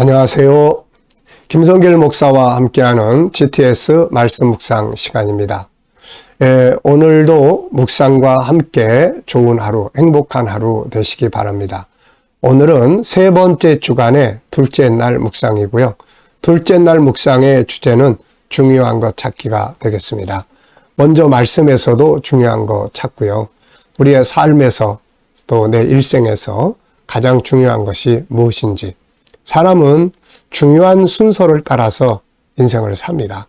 안녕하세요. 김성길 목사와 함께하는 GTS 말씀 묵상 시간입니다. 예, 오늘도 묵상과 함께 좋은 하루, 행복한 하루 되시기 바랍니다. 오늘은 세 번째 주간의 둘째 날 묵상이고요. 둘째 날 묵상의 주제는 중요한 것 찾기가 되겠습니다. 먼저 말씀에서도 중요한 거 찾고요. 우리의 삶에서 또 내 일생에서 가장 중요한 것이 무엇인지 사람은 중요한 순서를 따라서 인생을 삽니다.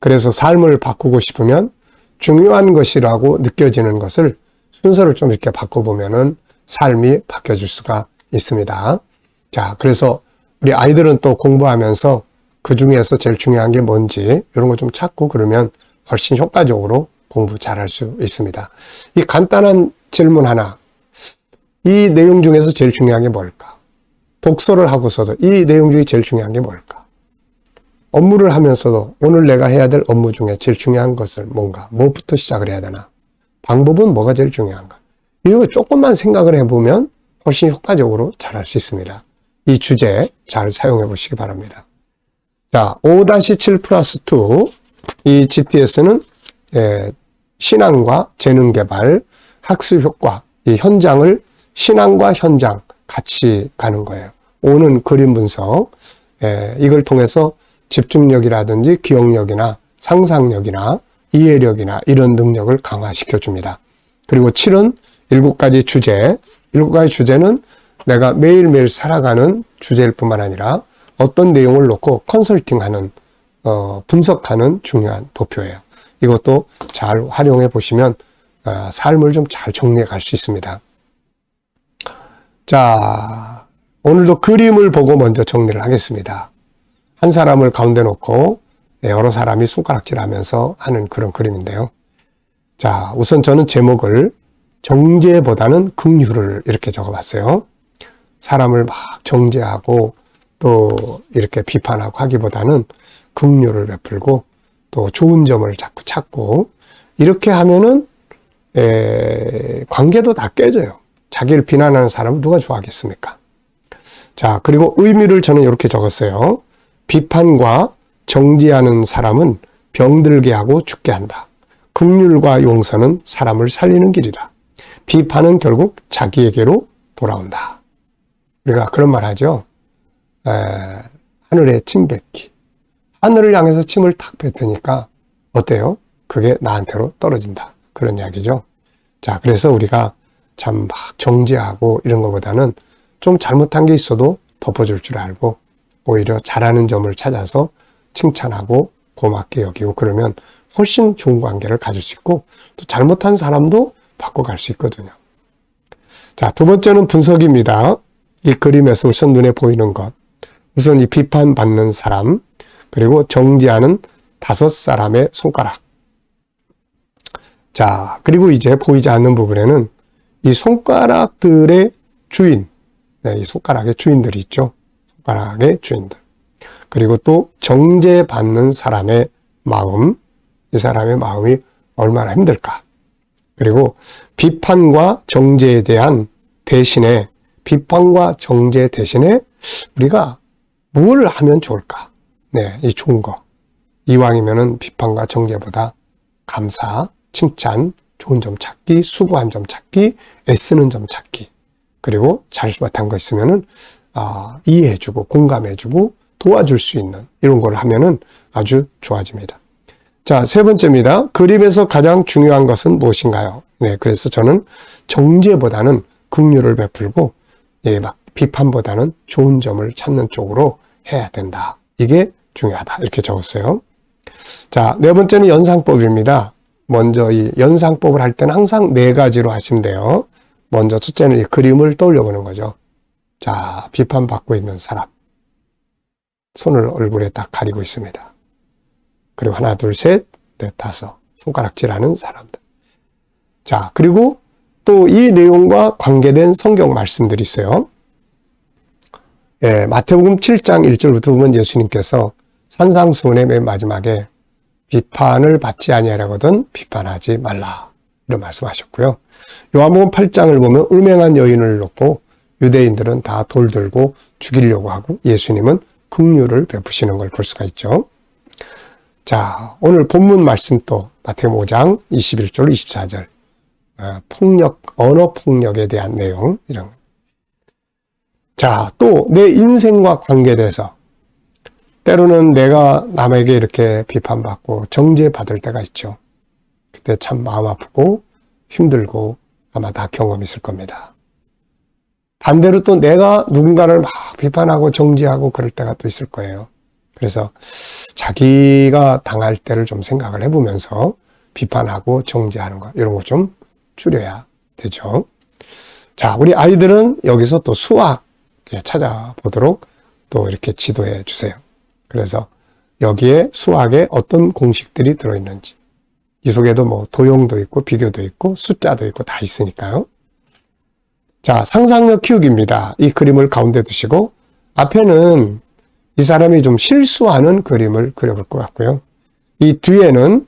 그래서 삶을 바꾸고 싶으면 중요한 것이라고 느껴지는 것을 순서를 좀 이렇게 바꿔보면은 삶이 바뀌어질 수가 있습니다. 자, 그래서 우리 아이들은 또 공부하면서 그 중에서 제일 중요한 게 뭔지 이런 거 좀 찾고 그러면 훨씬 효과적으로 공부 잘할 수 있습니다. 이 간단한 질문 하나. 이 내용 중에서 제일 중요한 게 뭘까? 독서를 하고서도 이 내용 중에 제일 중요한 게 뭘까? 업무를 하면서도 오늘 내가 해야 될 업무 중에 제일 중요한 것을 뭔가, 뭐부터 시작을 해야 되나? 방법은 뭐가 제일 중요한가? 이거 조금만 생각을 해보면 훨씬 효과적으로 잘할 수 있습니다. 이 주제 잘 사용해 보시기 바랍니다. 자, 5-7 플러스 2. 이 GTS는 예, 신앙과 재능 개발, 학습 효과, 이 현장을 신앙과 현장 같이 가는 거예요. 오는 그림 분석, 예, 이걸 통해서 집중력이라든지 기억력이나 상상력이나 이해력이나 이런 능력을 강화시켜 줍니다. 그리고 7은 일곱 가지 주제, 일곱 가지 주제는 내가 매일매일 살아가는 주제일 뿐만 아니라 어떤 내용을 놓고 컨설팅하는, 어, 분석하는 중요한 도표예요. 이것도 잘 활용해 보시면 어, 삶을 좀 잘 정리해 갈 수 있습니다. 자, 오늘도 그림을 보고 먼저 정리를 하겠습니다. 한 사람을 가운데 놓고 여러 사람이 손가락질 하면서 하는 그런 그림인데요. 자, 우선 저는 제목을 정죄보다는 긍휼을 이렇게 적어봤어요. 사람을 막 정죄하고 또 이렇게 비판하고 하기보다는 긍휼을 베풀고 또 좋은 점을 자꾸 찾고 이렇게 하면은 에, 관계도 다 깨져요. 자기를 비난하는 사람을 누가 좋아하겠습니까? 자, 그리고 의미를 저는 이렇게 적었어요. 비판과 정지하는 사람은 병들게 하고 죽게 한다. 극률과 용서는 사람을 살리는 길이다. 비판은 결국 자기에게로 돌아온다. 우리가 그런 말 하죠. 에, 하늘에 침 뱉기. 하늘을 향해서 침을 탁 뱉으니까 어때요? 그게 나한테로 떨어진다. 그런 이야기죠. 자, 그래서 우리가 참 막 정지하고 이런 것보다는 좀 잘못한 게 있어도 덮어줄 줄 알고 오히려 잘하는 점을 찾아서 칭찬하고 고맙게 여기고 그러면 훨씬 좋은 관계를 가질 수 있고 또 잘못한 사람도 바꿔갈 수 있거든요. 자, 두 번째는 분석입니다. 이 그림에서 우선 눈에 보이는 것. 우선 이 비판받는 사람, 그리고 정지하는 다섯 사람의 손가락. 자, 그리고 이제 보이지 않는 부분에는 이 손가락들의 주인, 네, 이 손가락의 주인들이 있죠. 손가락의 주인들. 그리고 또 정죄받는 사람의 마음, 이 사람의 마음이 얼마나 힘들까. 그리고 비판과 정죄에 대한 대신에 비판과 정죄 대신에 우리가 뭘 하면 좋을까? 네, 이 좋은 거. 이왕이면은 비판과 정죄보다 감사, 칭찬, 좋은 점 찾기, 수고한 점 찾기, 애쓰는 점 찾기. 그리고 잘못한 거 있으면은 어, 이해해주고 공감해주고 도와줄 수 있는 이런 걸 하면은 아주 좋아집니다. 자, 세 번째입니다. 그림에서 가장 중요한 것은 무엇인가요? 네, 그래서 저는 정죄보다는 긍휼을 베풀고 예, 막 비판보다는 좋은 점을 찾는 쪽으로 해야 된다. 이게 중요하다. 이렇게 적었어요. 자, 네 번째는 연상법입니다. 먼저 이 연상법을 할 때는 항상 네 가지로 하시면 돼요. 먼저 첫째는 이 그림을 떠올려 보는 거죠. 자, 비판받고 있는 사람. 손을 얼굴에 딱 가리고 있습니다. 그리고 하나, 둘, 셋, 넷, 다섯. 손가락질하는 사람들. 자, 그리고 또 이 내용과 관계된 성경 말씀들이 있어요. 예, 마태복음 7장 1절부터 보면 예수님께서 산상수훈의 맨 마지막에 비판을 받지 아니하려거든 비판하지 말라. 이런 말씀하셨고요. 요한복음 8장을 보면 음행한 여인을 놓고 유대인들은 다 돌 들고 죽이려고 하고 예수님은 긍휼을 베푸시는 걸 볼 수가 있죠. 자, 오늘 본문 말씀 또 마태복음 5장 21절 24절 어, 폭력 언어 폭력에 대한 내용 이런 자, 또 내 인생과 관계돼서 때로는 내가 남에게 이렇게 비판받고 정죄받을 때가 있죠. 그때 참 마음 아프고 힘들고 아마 다 경험 있을 겁니다. 반대로 또 내가 누군가를 막 비판하고 정지하고 그럴 때가 또 있을 거예요. 그래서 자기가 당할 때를 좀 생각을 해보면서 비판하고 정지하는 거 이런 거 좀 줄여야 되죠. 자, 우리 아이들은 여기서 또 수학 찾아보도록 또 이렇게 지도해 주세요. 그래서 여기에 수학에 어떤 공식들이 들어있는지 이 속에도 뭐 도형도 있고 비교도 있고 숫자도 있고 다 있으니까요. 자, 상상력 키우기입니다. 이 그림을 가운데 두시고 앞에는 이 사람이 좀 실수하는 그림을 그려볼 것 같고요. 이 뒤에는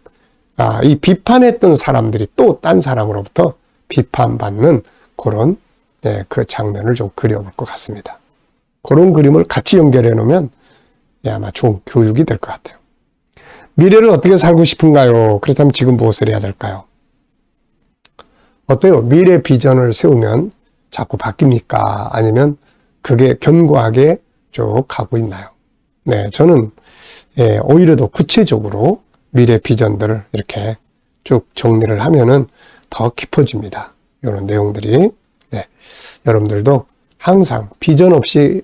아, 이 비판했던 사람들이 또 딴 사람으로부터 비판받는 그런 네, 그 장면을 좀 그려볼 것 같습니다. 그런 그림을 같이 연결해 놓으면 예, 아마 좋은 교육이 될 것 같아요. 미래를 어떻게 살고 싶은가요? 그렇다면 지금 무엇을 해야 될까요? 어때요? 미래 비전을 세우면 자꾸 바뀝니까? 아니면 그게 견고하게 쭉 가고 있나요? 네, 저는 예, 오히려 더 구체적으로 미래 비전들을 이렇게 쭉 정리를 하면은 더 깊어집니다. 이런 내용들이. 네, 여러분들도 항상 비전 없이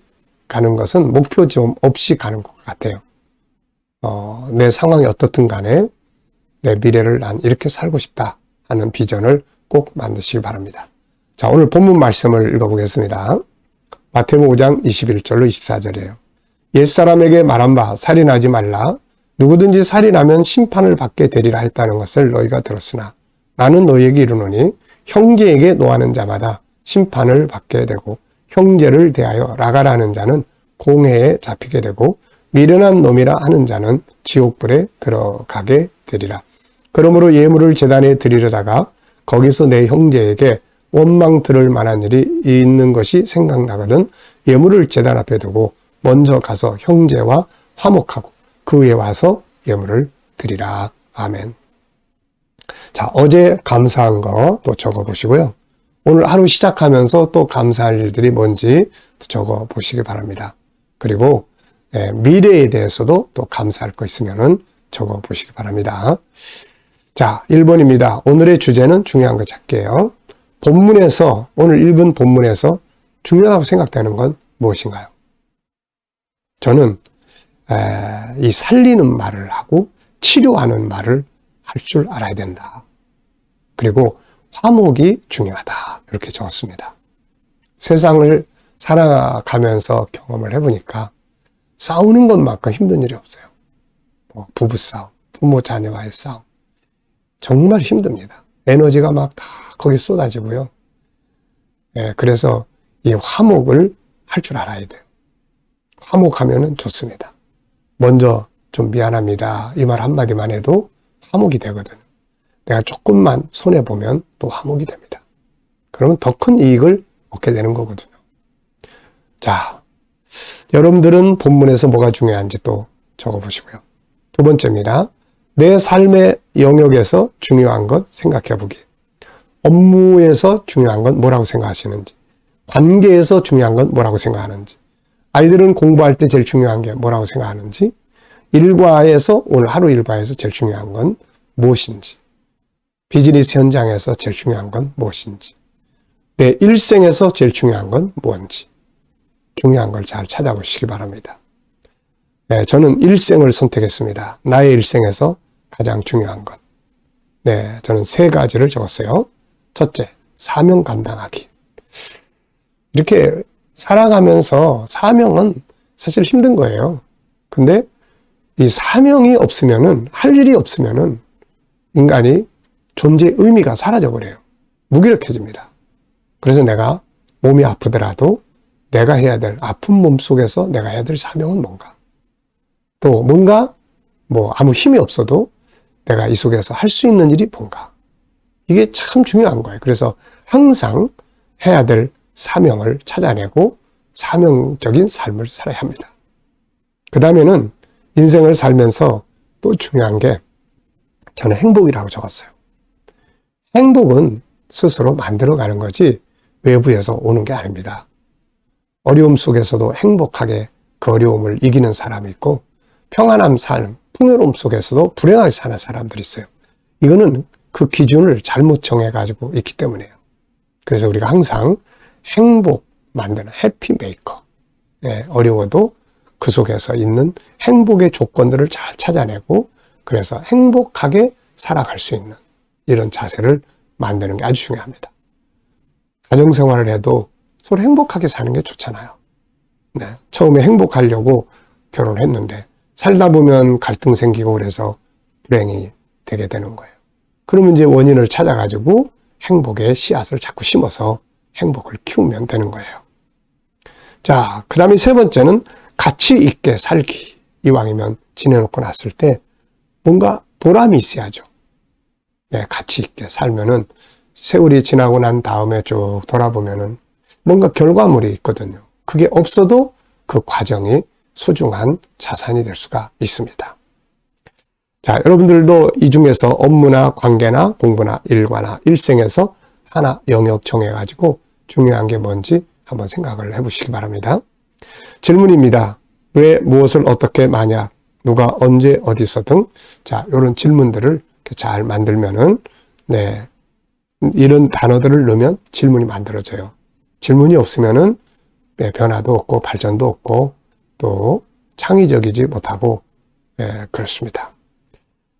가는 것은 목표 좀 없이 가는 것 같아요. 어, 내 상황이 어떻든 간에 내 미래를 난 이렇게 살고 싶다 하는 비전을 꼭 만드시기 바랍니다. 자, 오늘 본문 말씀을 읽어보겠습니다. 마태복음 5장 21절로 24절이에요. 옛사람에게 말한 바 살인하지 말라. 누구든지 살인하면 심판을 받게 되리라 했다는 것을 너희가 들었으나 나는 너희에게 이르노니 형제에게 노하는 자마다 심판을 받게 되고 형제를 대하여 라가라는 자는 공회에 잡히게 되고 미련한 놈이라 하는 자는 지옥불에 들어가게 되리라. 그러므로 예물을 재단에 드리려다가 거기서 내 형제에게 원망 들을 만한 일이 있는 것이 생각나거든 예물을 재단 앞에 두고 먼저 가서 형제와 화목하고 그 위에 와서 예물을 드리라. 아멘. 자, 어제 감사한 거 또 적어 보시고요. 오늘 하루 시작하면서 또 감사할 일들이 뭔지 적어 보시기 바랍니다. 그리고 예, 미래에 대해서도 또 감사할 거 있으면은 적어 보시기 바랍니다. 자, 1번입니다. 오늘의 주제는 중요한 거 찾게요. 본문에서, 오늘 읽은 본문에서 중요하다고 생각되는 건 무엇인가요? 저는 에, 이 살리는 말을 하고 치료하는 말을 할 줄 알아야 된다. 그리고 화목이 중요하다. 이렇게 적었습니다. 세상을 살아가면서 경험을 해보니까 싸우는 것만큼 힘든 일이 없어요. 뭐 부부 싸움, 부모 자녀와의 싸움. 정말 힘듭니다. 에너지가 막 다 거기 쏟아지고요. 예, 그래서 이 화목을 할 줄 알아야 돼요. 화목하면 좋습니다. 먼저 좀 미안합니다. 이 말 한마디만 해도 화목이 되거든요. 내가 조금만 손해보면 또 화목이 됩니다. 그러면 더 큰 이익을 얻게 되는 거거든요. 자, 여러분들은 본문에서 뭐가 중요한지 또 적어보시고요. 두 번째입니다. 내 삶의 영역에서 중요한 것 생각해 보기. 업무에서 중요한 건 뭐라고 생각하시는지, 관계에서 중요한 건 뭐라고 생각하는지, 아이들은 공부할 때 제일 중요한 게 뭐라고 생각하는지, 일과에서 오늘 하루 일과에서 제일 중요한 건 무엇인지, 비즈니스 현장에서 제일 중요한 건 무엇인지, 내 일생에서 제일 중요한 건 뭔지, 중요한 걸 잘 찾아보시기 바랍니다. 네, 저는 일생을 선택했습니다. 나의 일생에서 가장 중요한 것. 네, 저는 세 가지를 적었어요. 첫째, 사명 감당하기. 이렇게 살아가면서 사명은 사실 힘든 거예요. 근데 이 사명이 없으면은, 할 일이 없으면은 인간이 존재의 의미가 사라져 버려요. 무기력해집니다. 그래서 내가 몸이 아프더라도 내가 해야 될 아픈 몸 속에서 내가 해야 될 사명은 뭔가? 또 뭔가 뭐 아무 힘이 없어도 내가 이 속에서 할 수 있는 일이 뭔가? 이게 참 중요한 거예요. 그래서 항상 해야 될 사명을 찾아내고 사명적인 삶을 살아야 합니다. 그 다음에는 인생을 살면서 또 중요한 게 저는 행복이라고 적었어요. 행복은 스스로 만들어가는 거지 외부에서 오는 게 아닙니다. 어려움 속에서도 행복하게 그 어려움을 이기는 사람이 있고 평안함 삶, 풍요로움 속에서도 불행하게 사는 사람들이 있어요. 이거는 그 기준을 잘못 정해가지고 있기 때문이에요. 그래서 우리가 항상 행복 만드는 해피메이커. 예, 어려워도 그 속에서 있는 행복의 조건들을 잘 찾아내고 그래서 행복하게 살아갈 수 있는 이런 자세를 만드는 게 아주 중요합니다. 가정생활을 해도 서로 행복하게 사는 게 좋잖아요. 네, 처음에 행복하려고 결혼을 했는데 살다 보면 갈등 생기고 그래서 불행이 되게 되는 거예요. 그러면 이제 원인을 찾아가지고 행복의 씨앗을 자꾸 심어서 행복을 키우면 되는 거예요. 자, 그 다음에 세 번째는 가치 있게 살기. 이왕이면 지내놓고 났을 때 뭔가 보람이 있어야죠. 네, 가치 있게 살면은 세월이 지나고 난 다음에 쭉 돌아보면은 뭔가 결과물이 있거든요. 그게 없어도 그 과정이 소중한 자산이 될 수가 있습니다. 자, 여러분들도 이 중에서 업무나 관계나 공부나 일과나 일생에서 하나 영역 정해가지고 중요한 게 뭔지 한번 생각을 해보시기 바랍니다. 질문입니다. 왜 무엇을 어떻게 만약 누가 언제 어디서 등 자, 이런 질문들을 잘 만들면은 네. 이런 단어들을 넣으면 질문이 만들어져요. 질문이 없으면은 네, 변화도 없고 발전도 없고 또 창의적이지 못하고 네, 그렇습니다.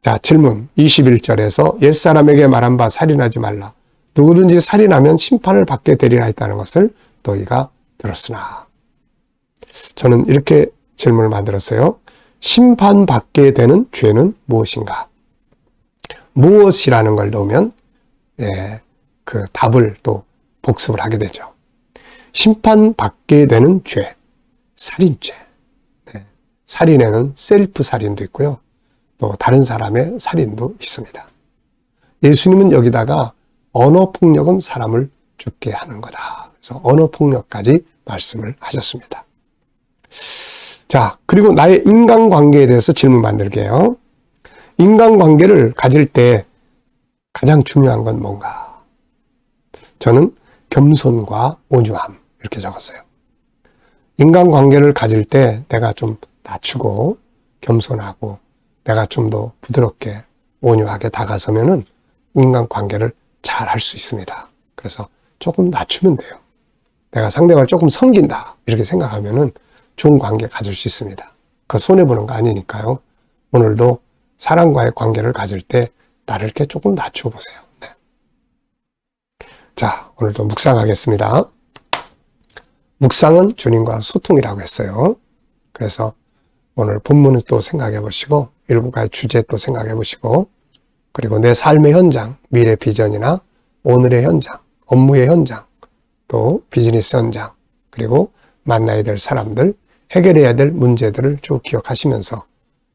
자, 질문 21절에서 옛사람에게 말한 바 살인하지 말라. 누구든지 살인하면 심판을 받게 되리라 했다는 것을 너희가 들었으나. 저는 이렇게 질문을 만들었어요. 심판받게 되는 죄는 무엇인가? 무엇이라는 걸 넣으면 예, 그 답을 또 복습을 하게 되죠. 심판받게 되는 죄, 살인죄. 네. 살인에는 셀프 살인도 있고요. 또 다른 사람의 살인도 있습니다. 예수님은 여기다가 언어 폭력은 사람을 죽게 하는 거다. 그래서 언어 폭력까지 말씀을 하셨습니다. 자, 그리고 나의 인간관계에 대해서 질문 만들게요. 인간관계를 가질 때 가장 중요한 건 뭔가? 저는 겸손과 온유함 이렇게 적었어요. 인간관계를 가질 때 내가 좀 낮추고 겸손하고 내가 좀 더 부드럽게 온유하게 다가서면은 인간관계를 잘 할 수 있습니다. 그래서 조금 낮추면 돼요. 내가 상대방을 조금 섬긴다 이렇게 생각하면은 좋은 관계 가질 수 있습니다. 그 손해 보는 거 아니니까요. 오늘도 사람과의 관계를 가질 때 나를 이렇게 조금 낮추어 보세요. 네. 자, 오늘도 묵상하겠습니다. 묵상은 주님과 소통이라고 했어요. 그래서 오늘 본문을 또 생각해 보시고, 일곱 가지 주제 또 생각해 보시고, 그리고 내 삶의 현장, 미래 비전이나 오늘의 현장, 업무의 현장, 또 비즈니스 현장, 그리고 만나야 될 사람들, 해결해야 될 문제들을 쭉 기억하시면서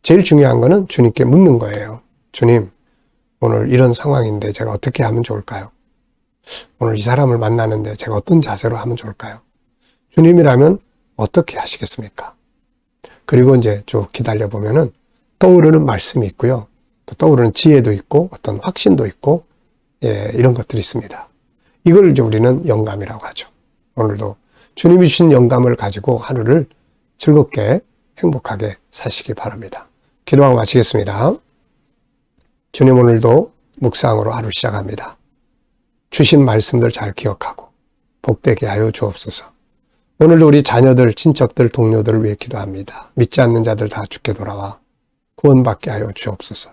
제일 중요한 거는 주님께 묻는 거예요. 주님, 오늘 이런 상황인데 제가 어떻게 하면 좋을까요? 오늘 이 사람을 만나는데 제가 어떤 자세로 하면 좋을까요? 주님이라면 어떻게 하시겠습니까? 그리고 이제 쭉 기다려 보면은 떠오르는 말씀이 있고요. 또 떠오르는 지혜도 있고 어떤 확신도 있고 예, 이런 것들이 있습니다. 이걸 이제 우리는 영감이라고 하죠. 오늘도 주님이 주신 영감을 가지고 하루를 즐겁게 행복하게 사시기 바랍니다. 기도하고 마치겠습니다. 주님 오늘도 묵상으로 하루 시작합니다. 주신 말씀들 잘 기억하고 복되게 하여 주옵소서. 오늘도 우리 자녀들, 친척들, 동료들을 위해 기도합니다. 믿지 않는 자들 다 죽게 돌아와 구원받게 하여 주옵소서.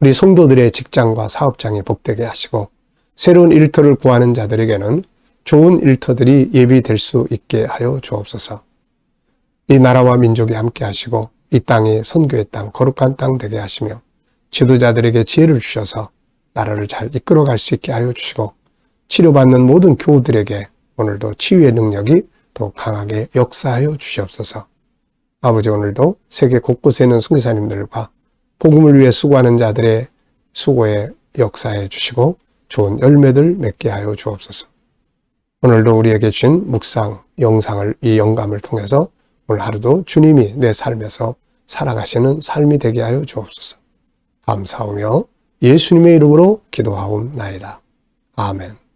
우리 성도들의 직장과 사업장이 복되게 하시고 새로운 일터를 구하는 자들에게는 좋은 일터들이 예비될 수 있게 하여 주옵소서. 이 나라와 민족이 함께 하시고 이 땅이 선교의 땅, 거룩한 땅 되게 하시며 지도자들에게 지혜를 주셔서 나라를 잘 이끌어 갈 수 있게 하여 주시고 치료받는 모든 교우들에게 오늘도 치유의 능력이 더 강하게 역사하여 주시옵소서. 아버지 오늘도 세계 곳곳에 있는 성기사님들과 복음을 위해 수고하는 자들의 수고에 역사해 주시고 좋은 열매들 맺게 하여 주옵소서. 오늘도 우리에게 준 묵상 영상을 이 영감을 통해서 오늘 하루도 주님이 내 삶에서 살아가시는 삶이 되게 하여 주옵소서. 감사하며 예수님의 이름으로 기도하옵나이다. 아멘.